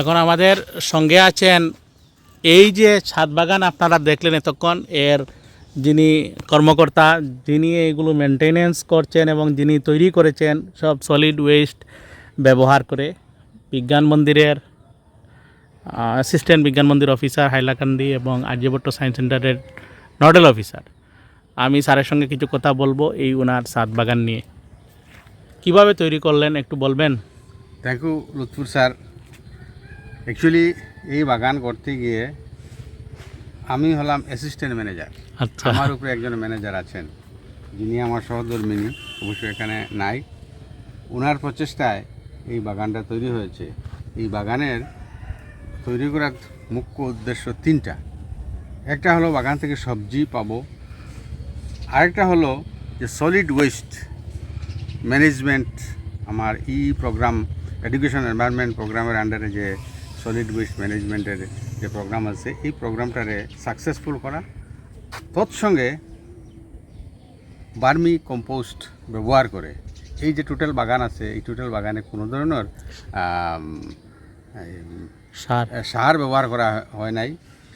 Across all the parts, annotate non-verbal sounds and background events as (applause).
এখন আমাদের সঙ্গে আছেন এই যে ছাদ বাগান আপনারা দেখলেন এতক্ষণ, এর যিনি কর্মকর্তা, যিনি এইগুলো মেনটেনেন্স করছেন এবং যিনি তৈরি করেছেন সব সলিড ওয়েস্ট ব্যবহার করে, বিজ্ঞান মন্দিরের অ্যাসিস্ট্যান্ট বিজ্ঞান মন্দির অফিসার হাইলাকান্দি এবং আর্যভট্ট সায়েন্স সেন্টারের নোডাল অফিসার আমি স্যারের সঙ্গে কিছু কথা বলব এই ওনার ছাদ বাগান নিয়ে। কীভাবে তৈরি করলেন একটু বলবেন? Thank you Lutfur sir actually এই বাগান করতে গিয়ে আমি হলাম অ্যাসিস্ট্যান্ট ম্যানেজার আচ্ছা। আমার উপরে একজন ম্যানেজার আছেন। যিনি আমার সহধর্মিনী অবশ্যই এখানে নাই। ওনার প্রচেষ্টায় এই বাগানটা তৈরি হয়েছে। এই বাগানের তৈরি করার মুখ্য উদ্দেশ্য তিনটা। একটা হলো বাগান থেকে সবজি পাবো। আরেকটা হলো যে সলিড ওয়েস্ট ম্যানেজমেন্ট আমার ই প্রোগ্রাম এডুকেশন এনভায়রনমেন্ট প্রোগ্রামের আন্ডারে যে সলিড ওয়েস্ট ম্যানেজমেন্টের যে প্রোগ্রাম আছে এই প্রোগ্রামটারে সাকসেসফুল করা। তৎসঙ্গে বার্মি কম্পোস্ট ব্যবহার করে এই যে টোটাল বাগান আছে এই টোটাল বাগানে কোনো ধরনের সার। সার ব্যবহার করা হয় নাই।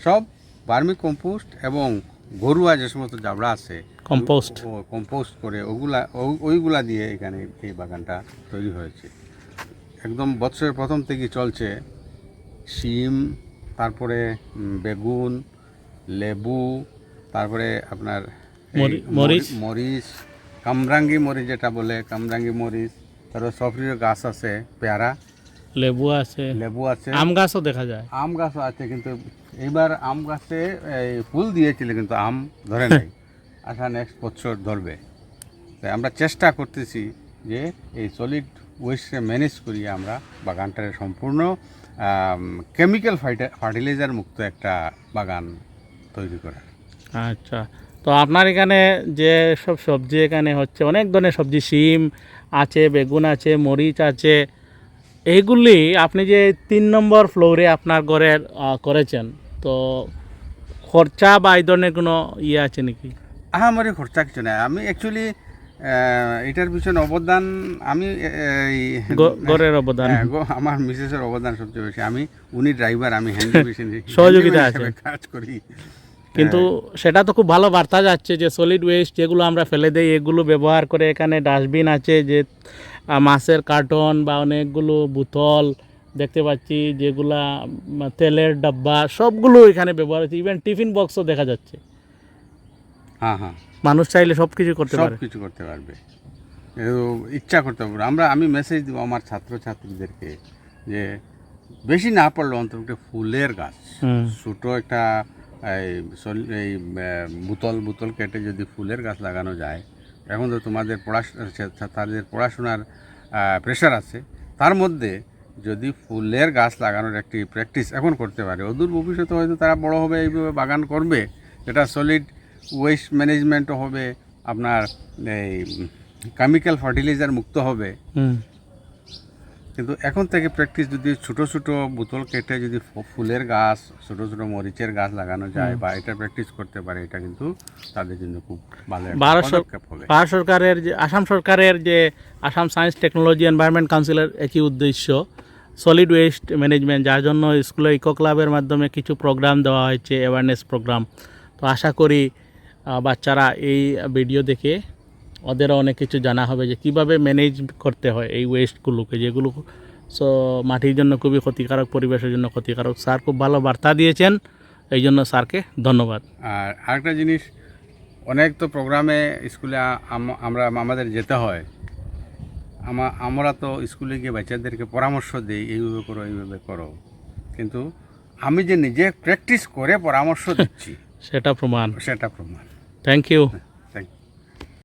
সব বার্মি কম্পোস্ট এবং গরুয়া যে সমস্ত জাবড়া আছে কম্পোস্ট। কম্পোস্ট করে ওগুলা ওইগুলা দিয়ে এখানে এই বাগানটা তৈরি হয়েছে। একদম বছরের প্রথম থেকে চলছে। শিম তারপরে বেগুন লেবু তারপরে আপনার মরিচ। মরিচ কামরাঙ্গি মরিচ যেটা বলে কামরাঙ্গি মরিচ তারপরে সফরির গাছ আছে পেয়ারা। লেবু আছে। লেবু আছে। আম গাছও দেখা যায়। আম গাছও আছে কিন্তু এইবার আম গাছে এই ফুল দিয়েছিল কিন্তু আম ধরে (laughs) নাই। আশা নেক্সট বছর ধরবে। তাই আমরা চেষ্টা করতেছি যে এই সলিড ওয়েস্টকে ম্যানেজ করিয়ে আমরা বাগানটারে সম্পূর্ণ। কেমিক্যাল ফার্টিলাইজার মুক্ত একটা বাগান তৈরি করা। আচ্ছা তো আপনার এখানে যে সব সবজি এখানে হচ্ছে অনেক ধরনের সবজি শিম আছে বেগুন আছে মরিচ আছে এইগুলি আপনি যে তিন নম্বর ফ্লোরে আপনার ঘরের করেছেন তো খরচা বা এই ধরনের কোনো ইয়ে আছে নাকি? আহামরি খরচা কিছু নাই। আমি অ্যাকচুয়ালি এটার পিছনে অবদান আমি এ, এই গ- ঘরের অবদান। হ্যাঁ, আমার মিসেসের অবদান সবচেয়ে বেশি। আমি উনি ড্রাইভার আমি (laughs) হ্যান্ডি মেশিন সহযোগিতা আছে। কাজ করি। কিন্তু সেটা তো খুব ভালো বার্তা যাচ্ছে যে সলিড ওয়েস্ট যেগুলো আমরা ফেলে দেই এগুলো ব্যবহার করে এখানে ডাস্টবিন আছে যে মাছের কার্টন বা অনেকগুলো বোতল দেখতে পাচ্ছি যেগুলা তেলের ডাব্বা সবগুলো এখানে ব্যবহার হচ্ছে। ইভেন টিফিন বক্সও দেখা যাচ্ছে। হ্যাঁ হ্যাঁ। মানুষ চাইলে সব কিছু করতে সব পারে। কিছু করতে পারবে। ইচ্ছা করতে পারবে আমরা আমি মেসেজ দিব আমার ছাত্রছাত্রীদেরকে যে বেশি না পড়লে অন্তত ফুলের গাছ। ছোটো একটা এই বোতল বোতল কেটে যদি ফুলের গাছ লাগানো যায় এখন তো তোমাদের পড়াশোনা তাদের পড়াশোনার প্রেশার আছে। তার মধ্যে যদি ফুলের গাছ লাগানোর একটি প্র্যাকটিস এখন করতে পারে অদূর ভবিষ্যতে হয়তো তারা বড় হবে এইভাবে বাগান করবে। যেটা সলিড ওয়েস্ট ম্যানেজমেন্টও হবে আপনার এই কেমিক্যাল ফার্টিলাইজার মুক্ত হবে। কিন্তু এখন থেকে প্র্যাকটিস যদি ছোট ছোট বোতল কেটে যদি ফুলের গাছ ছোট ছোট মরিচের গাছ লাগানো যায় বা এটা প্র্যাকটিস করতে পারে এটা কিন্তু তাদের জন্য খুব ভালো ভারত ভারত সরকারের যে আসাম সরকারের যে আসাম সায়েন্স টেকনোলজি এনভায়রনমেন্ট কাউন্সিলের একই উদ্দেশ্য সলিড ওয়েস্ট ম্যানেজমেন্ট যার জন্য স্কুলে ইকো ক্লাবের মাধ্যমে কিছু প্রোগ্রাম দেওয়া হয়েছে অ্যাওয়ারনেস প্রোগ্রাম তো আশা করি বাচ্চারা এই ভিডিও দেখে ওদেরও অনেক কিছু জানা হবে যে কীভাবে ম্যানেজ করতে হয় এই ওয়েস্টগুলোকে যেগুলো সো মাটির জন্য খুবই ক্ষতিকারক পরিবেশের জন্য ক্ষতিকারক। স্যার খুব ভালো বার্তা দিয়েছেন এই জন্য স্যারকে ধন্যবাদ। আর আরেকটা জিনিস অনেক তো প্রোগ্রামে স্কুলে আম- আমরা আমাদের যেতে হয়। আমা আমরা তো স্কুলে গিয়ে বাচ্চাদেরকে পরামর্শ দিই এইভাবে করো এইভাবে করো। কিন্তু আমি যে নিজে প্র্যাকটিস করে পরামর্শ দিচ্ছি (laughs) সেটা প্রমাণ। সেটা প্রমাণ। Thank you